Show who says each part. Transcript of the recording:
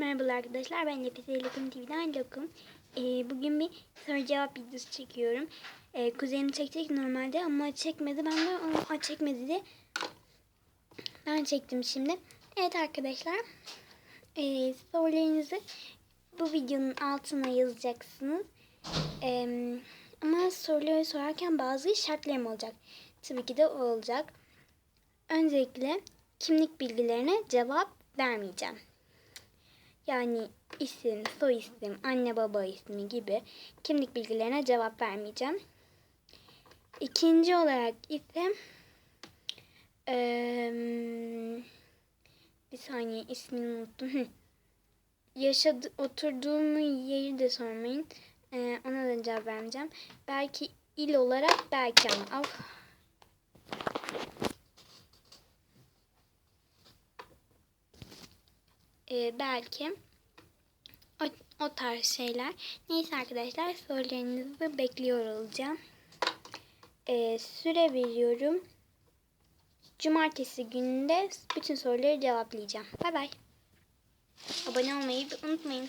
Speaker 1: Merhabalar arkadaşlar ben Nefes Lokum TV'den Lokum. Ee, bugün bir soru cevap videosu çekiyorum. Ee, kuzenim çekecek normalde ama çekmedi. Ben de onu çekmedi de ben çektim şimdi. Evet arkadaşlar ee, sorularınızı bu videonun altına yazacaksınız. Ee, ama soruları sorarken bazı şartlarım olacak. Tabii ki de olacak. Öncelikle kimlik bilgilerine cevap vermeyeceğim. Yani isim, soy isim, anne baba ismi gibi kimlik bilgilerine cevap vermeyeceğim. İkinci olarak ise eee, bir saniye ismini unuttum. Yaşadı, oturduğum yeri de sormayın. Eee, ona da cevap vermeyeceğim. Belki il olarak belki ama. Of. Ee, belki o, o tarz şeyler. Neyse arkadaşlar sorularınızı bekliyor olacağım. Ee, süre veriyorum. Cumartesi gününde bütün soruları cevaplayacağım. Bay bay. Abone olmayı unutmayın.